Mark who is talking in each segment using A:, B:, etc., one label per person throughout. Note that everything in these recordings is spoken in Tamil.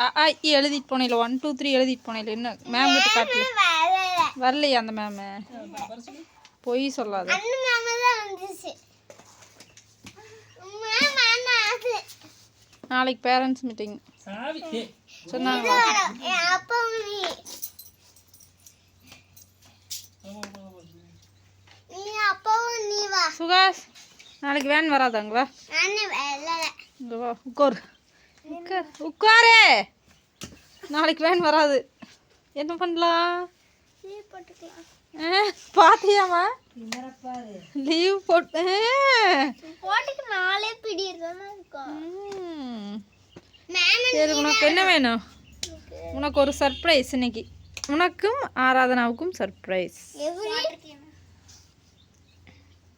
A: ஆ, எழுதிட்டு போனேல ஒன் டூ த்ரீ எழுதிட்டு போனேல என்ன மேம் கிட்ட காட்டல.
B: வரல?
A: வரலையா அந்த மேமு பொய் சொல்லாத. நாளைக்கு பேரண்ட்ஸ் மீட்டிங்
B: வா.
A: சுகாஷ் நாளைக்கு வேன் வராதாங்க வா
B: நானே வரல.
A: இங்க வா உட்கார். உட்கார். உட்காரு. நாளைக்கு வேன் வராது. என்ன பண்ணலாம்? பாத்தியாம்மா? லீவ் போட்டு
B: நாளே
A: சரி உனக்கு என்ன வேணும்? உனக்கு ஒரு சர்ப்ரைஸ் இன்னைக்கு. உனக்கும் ஆராதனாவுக்கும் சர்ப்ரைஸ்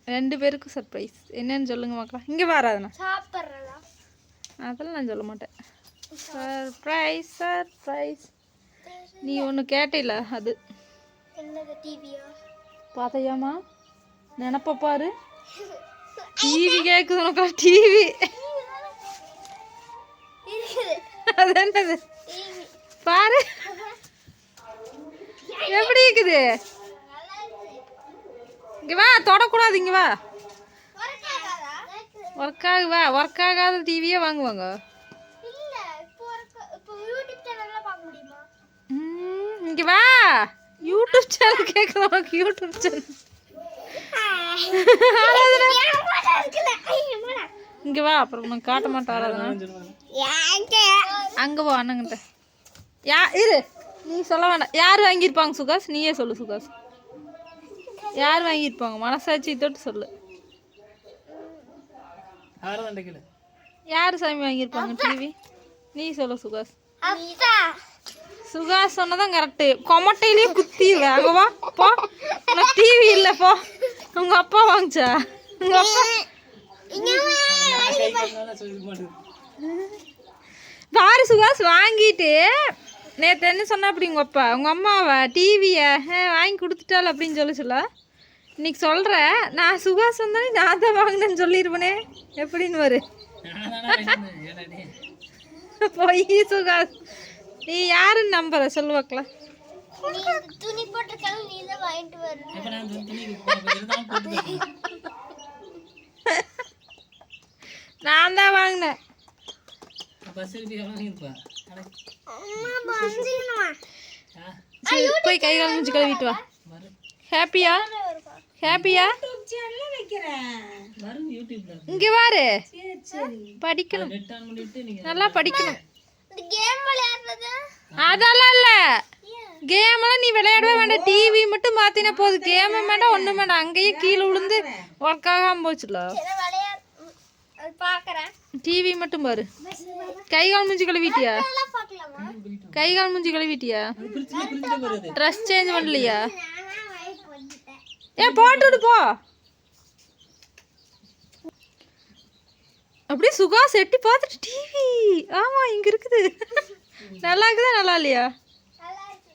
A: ரெண்டு பேருக்கும் சர்ப்ரைஸ் என்னன்னு சொல்லுங்க மக்களா. இங்கே வா ஆராதனா. அதெல்லாம் நான் சொல்ல மாட்டேன். சர்ப்ரைஸ் சர்ப்ரைஸ் நீ ஒன்று கேட்டில அது. பார்த்தையாமா நினப்ப பாரு. டிவி கேட்குது உனக்கு டிவி. அது என்னது? பாரு. எப்படி இருக்குது? இங்கே வா தொடக்கூடாது இங்கே வா. ஒர்க் ஆகு வா ஒர்க் ஆகாத டிவியே வாங்குவாங்க? இங்க வா. யூடியூப் சேனல் உனக்கு யூடியூப் சேனல் இங்க வா அப்புறம் உனக்கு காட்ட மாட்டேன் ஆராதனா? அங்க போ அண்ணங்கிட்ட. யா இரு. நீ சொல்ல வேண்டாம். யார் வாங்கியிருப்பாங்க சுகாஷ்? நீயே சொல்லு சுகாஷ். யார் வாங்கியிருப்பாங்க? மனசாட்சி தொட்டு சொல்லு. யார் சாமி வாங்கியிருப்பாங்க டிவி நீ சொல்லு சுகாஷ்
B: அப்பா
A: சுகாஷ் சொன்னதான் கரெக்டு கொமட்டையிலேயே குத்திடுவேன் அங்க வா போ. உனக்கு டிவி இல்லை போ. உங்க அப்பா வாங்கிச்சா? உங்க அப்பா பாரு சுகாஷ் வாங்கிட்டு. நேற்று என்ன சொன்னா அப்படி உங்க அப்பா? உங்க அம்மாவை? டிவியை வாங்கி கொடுத்துட்டாள் அப்படின்னு சொல்லி சொல்ல. இன்னைக்கு சொல்ற நான் சுகாஷ் வந்தானே நான் தான் வாங்கினேன்னு சொல்லிடுவனே எப்படின்னு வரு? போய் சுகாஷ் நீ யாருன்னு நம்புற? சொல்லுவாக்கலாம்
B: நீ இந்த துணி போட்டிருக்காங்க நீ தான் வாங்கிட்டு வரணும்
C: இப்ப நான்
A: தான் வாங்கினேன் போய் கை கால் முடிச்சு கழுவிட்டு வா. ஹாப்பியா ஹாப்பியா? இங்க பாரு படிக்கணும். நல்லா படிக்கணும்.
B: இந்த கேம் விளையாடுறது?
A: அதெல்லாம் இல்ல. கேம்லாம் நீ விளையாடவே வேண்டாம். டிவி மட்டும் மாத்தினா போதும். கேம் வேண்டாம் ஒண்ணும் வேண்டாம். அங்கேயே கீழே விழுந்து ஒர்க் ஆகாம போச்சுல. டிவி மட்டும் பாரு. கை கால் மூஞ்சி கழுவிட்டியா? கை கால் மூஞ்சி கழுவிட்டியா? ட்ரெஸ் சேஞ்ச் பண்ணலையா? ஏ போட்டுடு போ. அப்படியே சுகாஸ் எட்டி பார்த்துட்டு டிவி. ஆமா இங்க இருக்குது. நல்லா இருக்குதா நல்லா இல்லையா?
B: நல்லா இருக்கு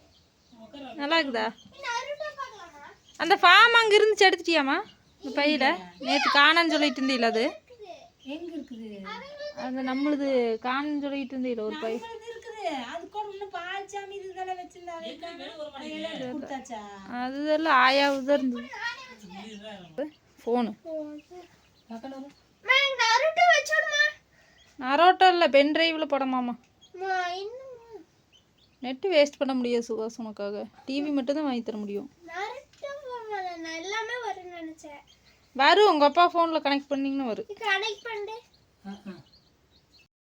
A: நல்லா இருக்குதா? அந்த ஃபார்ம் அங்க இருந்துச்சு எடுத்துட்டியாமா இந்த பையில? நேற்று காணன்னு சொல்லிட்டு இருந்தீல அது? அது நம்மளுது காணன்னு சொல்லிட்டு இருந்தீல ஒரு பை அதுதெல்லாம் ஆயாவுதான் இருந்தது. ஃபோனு
B: நருட்டோ
A: இல்லை பென் டிரைவில் படமாமா நெட்டு வேஸ்ட் பண்ண முடியாது சுகாஸ் உனக்காக. டிவி மட்டும் தான் வாங்கி தர முடியும். வரும் உங்கள் அப்பா ஃபோனில் கனெக்ட் பண்ணிங்கன்னா வரும்
B: கனெக்ட் பண்ணு.